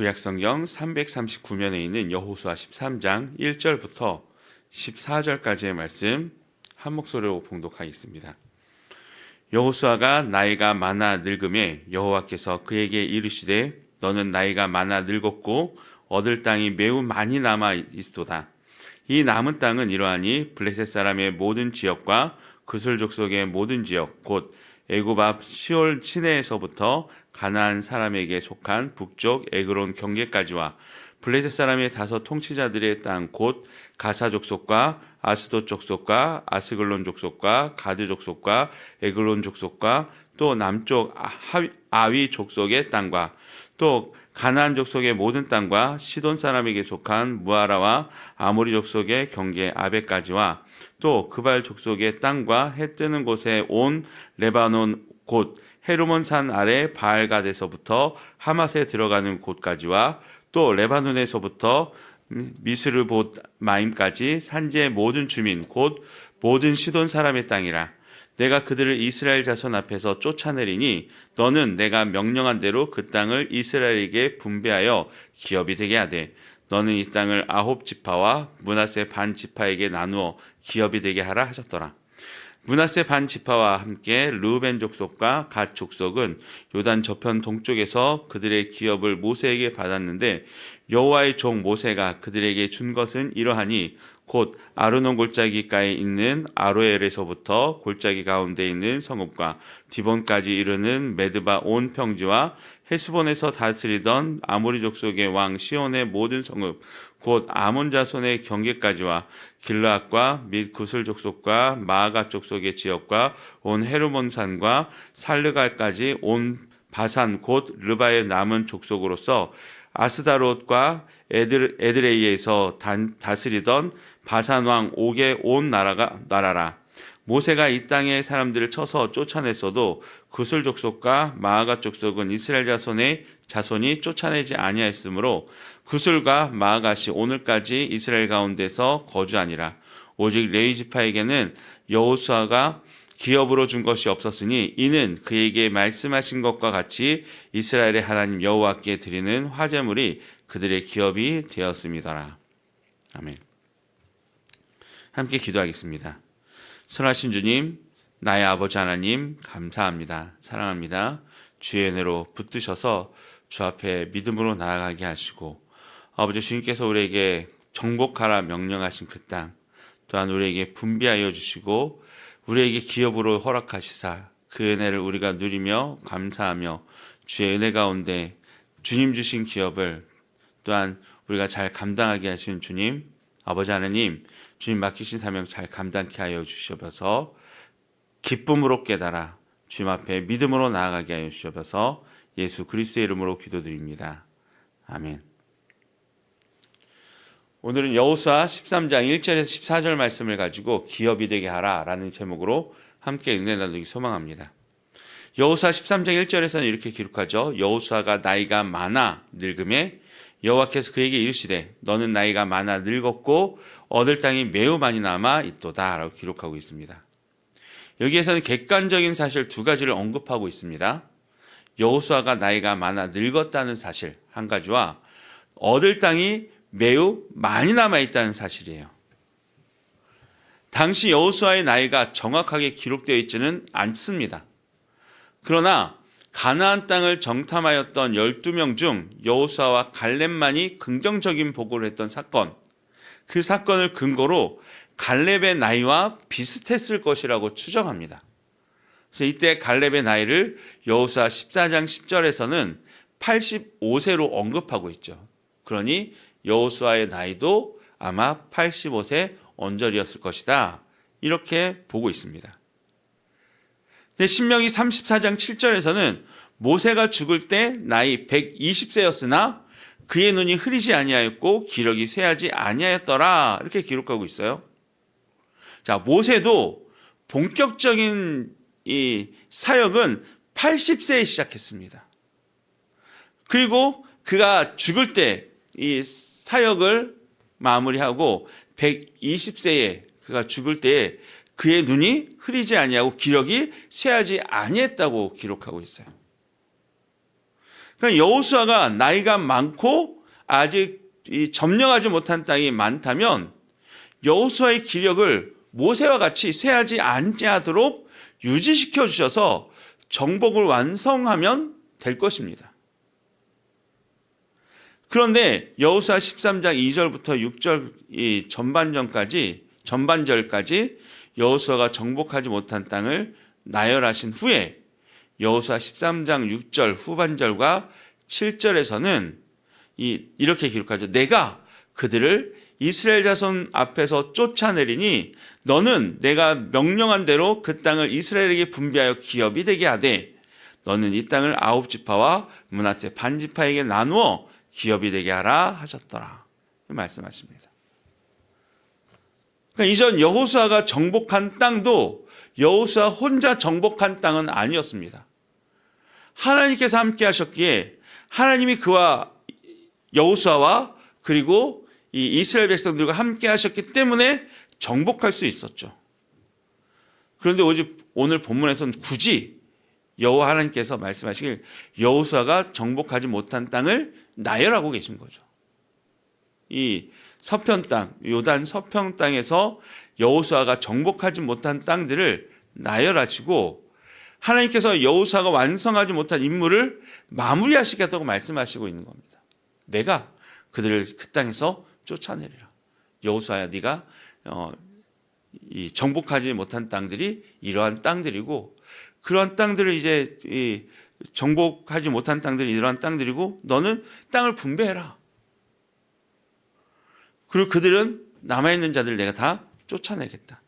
구약성경 339면에 있는 여호수아 13장 1절부터 14절까지의 말씀 한 목소리로 봉독하겠습니다. 여호수아가 나이가 많아 늙음에 여호와께서 그에게 이르시되 너는 나이가 많아 늙었고 얻을 땅이 매우 많이 남아 있도다. 이 남은 땅은 이러하니 블레셋 사람의 모든 지역과 그술 족속의 모든 지역 곧 애굽 앞 시올 시내에서부터 가나안 사람에게 속한 북쪽 에그론 경계까지와 블레셋 사람의 다섯 통치자들의 땅 곧 가사 족속과 아스도 족속과 아스글론 족속과 가드 족속과 에글론 족속과 또 남쪽 아위, 아위 족속의 땅과 또 가나안 족속의 모든 땅과 시돈 사람에게 속한 무아라와 아모리 족속의 경계 아베까지와 또 그발 족속의 땅과 해 뜨는 곳에 온 레바논 곧 헤르몬 산 아래 바알갓에서부터 하맛에 들어가는 곳까지와 또 레바논에서부터 미스르봇 마임까지 산지의 모든 주민 곧 모든 시돈 사람의 땅이라. 내가 그들을 이스라엘 자손 앞에서 쫓아내리니 너는 내가 명령한 대로 그 땅을 이스라엘에게 분배하여 기업이 되게 하되 너는 이 땅을 아홉 지파와 문하세 반 지파에게 나누어 기업이 되게 하라 하셨더라. 문하세 반 지파와 함께 루벤 족속과 갓 족속은 요단 저편 동쪽에서 그들의 기업을 모세에게 받았는데 여호와의 종 모세가 그들에게 준 것은 이러하니 곧 아르논 골짜기가에 있는 아로엘에서부터 골짜기 가운데 있는 성읍과 디본까지 이르는 메드바 온 평지와 헤스본에서 다스리던 아모리 족속의 왕 시온의 모든 성읍 곧 아몬 자손의 경계까지와 길라앗과 및 구슬 족속과 마아가 족속의 지역과 온 헤르몬 산과 살르갈까지 온 바산 곧 르바의 남은 족속으로서 아스다롯과 에드, 에드레이에서 단, 다스리던 바산 왕 옥의 온 나라가 나라라. 모세가 이 땅의 사람들을 쳐서 쫓아냈어도 구슬 족속과 마아가 족속은 이스라엘 자손의 자손이 쫓아내지 아니하였으므로 구슬과 마아갓이 오늘까지 이스라엘 가운데서 거주하니라. 오직 레위 지파에게는 여호수아가 기업으로 준 것이 없었으니 이는 그에게 말씀하신 것과 같이 이스라엘의 하나님 여호와께 드리는 화제물이 그들의 기업이 되었습니다라. 아멘. 함께 기도하겠습니다. 선하신 주님, 나의 아버지 하나님 감사합니다. 사랑합니다. 주의 은혜로 붙드셔서 주 앞에 믿음으로 나아가게 하시고 아버지 주님께서 우리에게 정복하라 명령하신 그 땅 또한 우리에게 분비하여 주시고 우리에게 기업으로 허락하시사 그 은혜를 우리가 누리며 감사하며 주의 은혜 가운데 주님 주신 기업을 또한 우리가 잘 감당하게 하신 주님 아버지 하나님 주님 맡기신 사명 잘 감당케 하여 주시옵소서 기쁨으로 깨달아 주님 앞에 믿음으로 나아가게 하여 주시옵소서 예수 그리스도의 이름으로 기도드립니다. 아멘. 오늘은 여호수아 13장 1절에서 14절 말씀을 가지고 기업이 되게 하라라는 제목으로 함께 은혜 나누기 소망합니다. 여호수아 13장 1절에서는 이렇게 기록하죠. 여호수아가 나이가 많아 늙음에 여호와께서 그에게 이르시되 너는 나이가 많아 늙었고 얻을 땅이 매우 많이 남아 있도다라고 기록하고 있습니다. 여기에서는 객관적인 사실 두 가지를 언급하고 있습니다. 여호수아가 나이가 많아 늙었다는 사실 한 가지와 얻을 땅이 매우 많이 남아 있다는 사실이에요. 당시 여호수아의 나이가 정확하게 기록되어 있지는 않습니다. 그러나 가나안 땅을 정탐하였던 12명 중 여호수아와 갈렙만이 긍정적인 보고를 했던 사건. 그 사건을 근거로 갈렙의 나이와 비슷했을 것이라고 추정합니다. 그래서 이때 갈렙의 나이를 여호수아 14장 10절에서는 85세로 언급하고 있죠. 그러니 여호수아의 나이도 아마 85세 언저리였을 것이다. 이렇게 보고 있습니다. 신명기 34장 7절에서는 모세가 죽을 때 나이 120세였으나 그의 눈이 흐리지 아니하였고 기력이 쇠하지 아니하였더라. 이렇게 기록하고 있어요. 자, 모세도 본격적인 이 사역은 80세에 시작했습니다. 그리고 그가 죽을 때 이 사역을 마무리하고 120세에 그가 죽을 때 그의 눈이 흐리지 아니하고 기력이 쇠하지 아니했다고 기록하고 있어요. 그러니까 여호수아가 나이가 많고 아직 이 점령하지 못한 땅이 많다면 여호수아의 기력을 모세와 같이 쇠하지 않게 하도록 유지시켜 주셔서 정복을 완성하면 될 것입니다. 그런데 여호수아 13장 2절부터 6절 이 전반전까지 전반절까지 여호수아가 정복하지 못한 땅을 나열하신 후에 여호수아 13장 6절 후반절과 7절에서는 이 이렇게 기록하죠. 내가 그들을 이스라엘 자손 앞에서 쫓아내리니 너는 내가 명령한 대로 그 땅을 이스라엘에게 분배하여 기업이 되게 하되 너는 이 땅을 아홉 지파와 문하세 반 지파에게 나누어 기업이 되게 하라 하셨더라. 말씀하십니다. 그러니까 이전 여호수아가 정복한 땅도 여호수아 혼자 정복한 땅은 아니었습니다. 하나님께서 함께 하셨기에 하나님이 그와 여호수아와 그리고 이 이스라엘 백성들과 함께 하셨기 때문에 정복할 수 있었죠. 그런데 오늘 본문에서는 굳이 여호와 하나님께서 말씀하시길 여호수아가 정복하지 못한 땅을 나열하고 계신 거죠. 이 서편 땅, 요단 서평 땅에서 여호수아가 정복하지 못한 땅들을 나열하시고 하나님께서 여호수아가 완성하지 못한 임무를 마무리하시겠다고 말씀하시고 있는 겁니다. 내가 그들을 그 땅에서 쫓아내리라. 여호수아야 네가 어, 이 정복하지 못한 땅들이 이러한 땅들이고 그러한 땅들을 이제 이 정복하지 못한 땅들이 이러한 땅들이고 너는 땅을 분배해라. 그리고 그들은 남아있는 자들 내가 다 쫓아내겠다.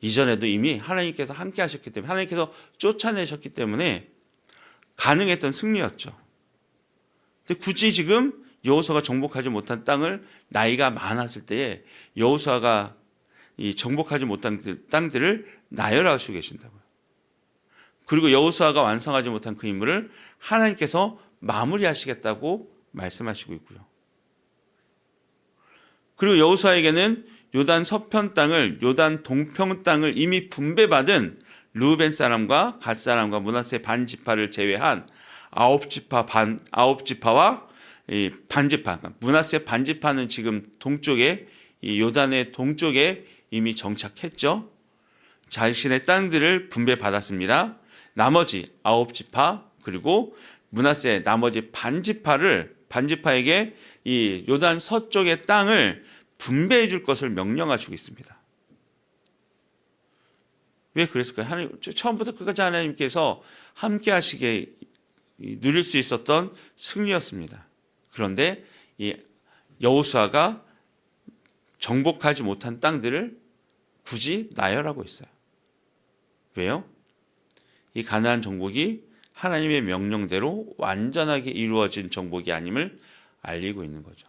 이전에도 이미 하나님께서 함께 하셨기 때문에 하나님께서 쫓아내셨기 때문에 가능했던 승리였죠. 근데 굳이 지금 여호수아가 정복하지 못한 땅을 나이가 많았을 때에 여호수아가 이 정복하지 못한 그 땅들을 나열하시고 계신다고요. 그리고 여호수아가 완성하지 못한 그 임무를 하나님께서 마무리하시겠다고 말씀하시고 있고요. 그리고 여호수아에게는 요단 서편 땅을 요단 동평 땅을 이미 분배받은 루벤 사람과 갓 사람과 문하세 반 지파를 제외한 아홉 지파 반 아홉 지파와 이 반 지파 그러니까 문하세 반 지파는 지금 동쪽에 이 요단의 동쪽에 이미 정착했죠. 자신의 땅들을 분배받았습니다. 나머지 아홉 지파 그리고 문하세 나머지 반 지파를 반지파에게 이 요단 서쪽의 땅을 분배해 줄 것을 명령하시고 있습니다. 왜 그랬을까요? 하나님 처음부터 끝까지 하나님께서 함께 하시게 누릴 수 있었던 승리였습니다. 그런데 이 여호수아가 정복하지 못한 땅들을 굳이 나열하고 있어요. 왜요? 이 가나안 정복이 하나님의 명령대로 완전하게 이루어진 정복이 아님을 알리고 있는 거죠.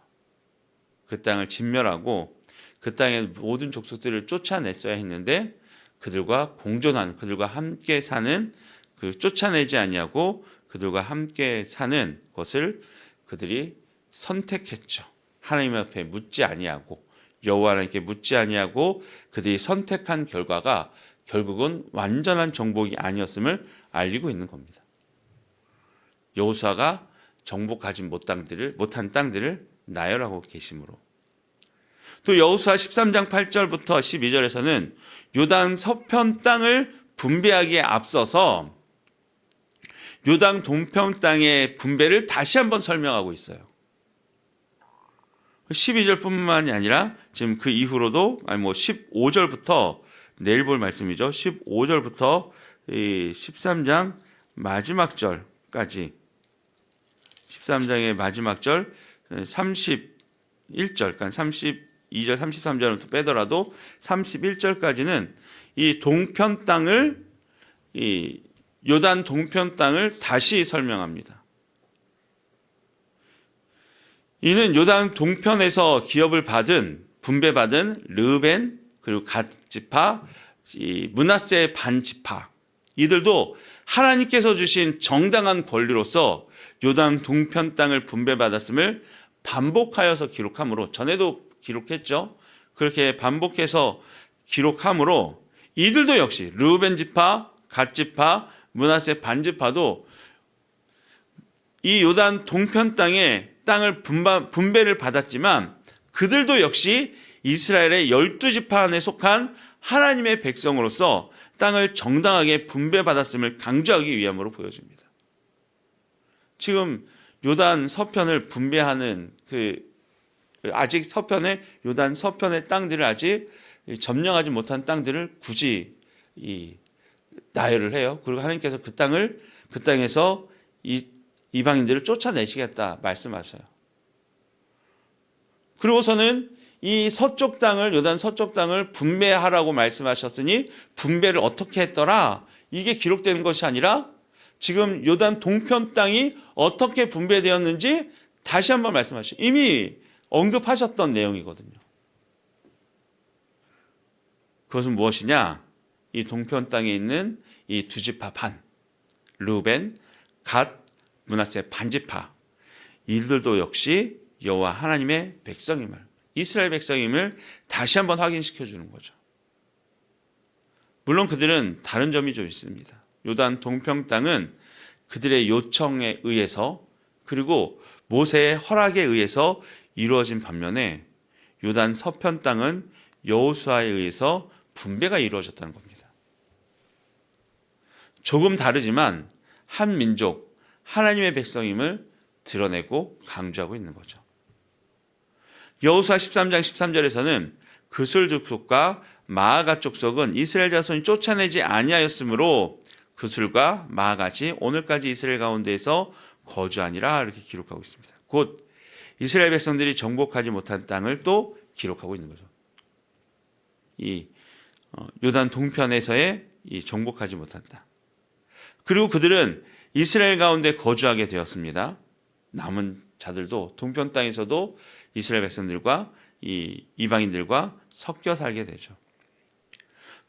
그 땅을 진멸하고 그 땅의 모든 족속들을 쫓아냈어야 했는데 그들과 공존한 그들과 함께 사는 그 쫓아내지 아니하고 그들과 함께 사는 것을 그들이 선택했죠. 하나님 앞에 묻지 아니하고 여호와 하나님께 묻지 아니하고 그들이 선택한 결과가 결국은 완전한 정복이 아니었음을 알리고 있는 겁니다. 여호수아가 정복하지 못한 땅들을 못한 땅들을 나열하고 계심으로 또 여호수아 13장 8절부터 12절에서는 요단 서편 땅을 분배하기에 앞서서 요단 동편 땅의 분배를 다시 한번 설명하고 있어요. 12절뿐만이 아니라 지금 그 이후로도 아니 뭐 15절부터 내일 볼 말씀이죠. 15절부터 13장 마지막 절까지 13장의 마지막 절 31절 그러니까 32절 33절은 또 빼더라도 31절까지는 이 동편 땅을 이 요단 동편 땅을 다시 설명합니다. 이는 요단 동편에서 기업을 받은 분배받은 르벤 그리고 갓 지파 문하세 반 지파 이들도 하나님께서 주신 정당한 권리로서 요단 동편 땅을 분배받았음을 반복하여서 기록하므로 전에도 기록했죠. 그렇게 반복해서 기록하므로 이들도 역시 르벤 지파, 갓 지파, 문하세 반 지파도 이 요단 동편 땅에 땅을 분바, 분배 를 받았지만 그들도 역시 이스라엘의 열두 지파 안에 속한 하나님의 백성으로서 땅을 정당하게 분배받았음을 강조하기 위함으로 보여집니다. 지금 요단 서편을 분배하는 그 아직 서편의 요단 서편의 땅들을 아직 점령하지 못한 땅들을 굳이 이 나열을 해요. 그리고 하나님께서 그 땅을 그 땅에서 이 이방인들을 쫓아내시겠다 말씀하셔요. 그리고서는 이 서쪽 땅을 요단 서쪽 땅을 분배하라고 말씀하셨으니 분배를 어떻게 했더라? 이게 기록되는 것이 아니라 지금 요단 동편 땅이 어떻게 분배되었는지 다시 한번 말씀하시죠. 이미 언급하셨던 내용이거든요. 그것은 무엇이냐? 이 동편 땅에 있는 이 두 지파 반, 루벤, 갓, 문하세 반지파 이들도 역시 여호와 하나님의 백성임을 이스라엘 백성임을 다시 한번 확인시켜 주는 거죠. 물론 그들은 다른 점이 좀 있습니다. 요단 동평 땅은 그들의 요청에 의해서 그리고 모세의 허락에 의해서 이루어진 반면에 요단 서편 땅은 여호수아에 의해서 분배가 이루어졌다는 겁니다. 조금 다르지만 한 민족 하나님의 백성임을 드러내고 강조하고 있는 거죠. 여호수아 13장 13절에서는 그슬 족속과 마아가 족속은 이스라엘 자손이 쫓아내지 아니하였으므로 그슬과 마아가지 오늘까지 이스라엘 가운데에서 거주하니라 이렇게 기록하고 있습니다. 곧 이스라엘 백성들이 정복하지 못한 땅을 또 기록하고 있는 거죠. 이 어, 요단 동편에서의 이 정복하지 못한 땅. 그리고 그들은 이스라엘 가운데 거주하게 되었습니다. 남은 자들도 동편 땅에서도 이스라엘 백성들과 이 이방인들과 섞여 살게 되죠.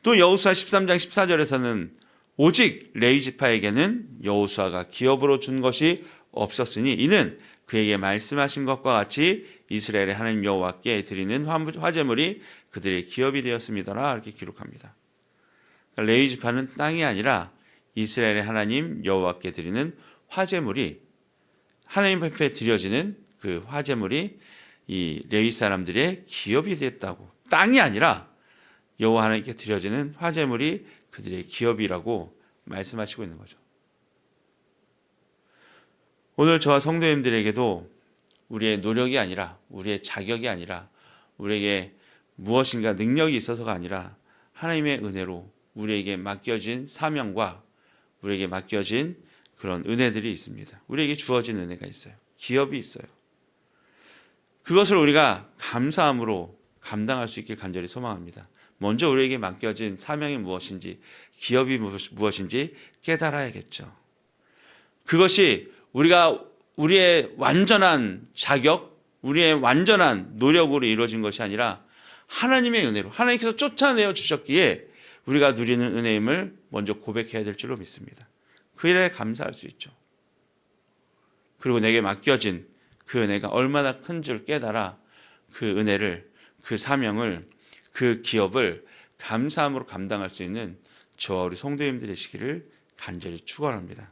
또 여호수아 13장 14절에서는 오직 레이 지파에게는 여호수아가 기업으로 준 것이 없었으니 이는 그에게 말씀하신 것과 같이 이스라엘의 하나님 여호와께 드리는 화제물이 그들의 기업이 되었습니다라 이렇게 기록합니다. 그러니까 레이 지파는 땅이 아니라 이스라엘의 하나님 여호와께 드리는 화제물이 하나님 앞에 드려지는 그 화제물이 이 레위 사람들의 기업이 됐다고 땅이 아니라 여호와 하나님께 드려지는 화제물이 그들의 기업이라고 말씀하시고 있는 거죠. 오늘 저와 성도님들에게도 우리의 노력이 아니라 우리의 자격이 아니라 우리에게 무엇인가 능력이 있어서가 아니라 하나님의 은혜로 우리에게 맡겨진 사명과 우리에게 맡겨진 그런 은혜들이 있습니다. 우리에게 주어진 은혜가 있어요. 기업이 있어요. 그것을 우리가 감사함으로 감당할 수 있길 간절히 소망합니다. 먼저 우리에게 맡겨진 사명이 무엇인지, 기업이 무엇인지 깨달아야겠죠. 그것이 우리가 우리의 완전한 자격, 우리의 완전한 노력으로 이루어진 것이 아니라 하나님의 은혜로 하나님께서 쫓아내어 주셨기에 우리가 누리는 은혜임을 먼저 고백해야 될 줄로 믿습니다. 그 일에 감사할 수 있죠. 그리고 내게 맡겨진 그 은혜가 얼마나 큰 줄 깨달아 그 은혜를, 그 사명을, 그 기업을 감사함으로 감당할 수 있는 저와 우리 성도님들 되시기를 간절히 축원합니다.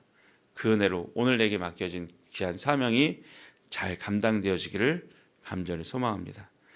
그 은혜로 오늘 내게 맡겨진 귀한 사명이 잘 감당되어지기를 간절히 소망합니다.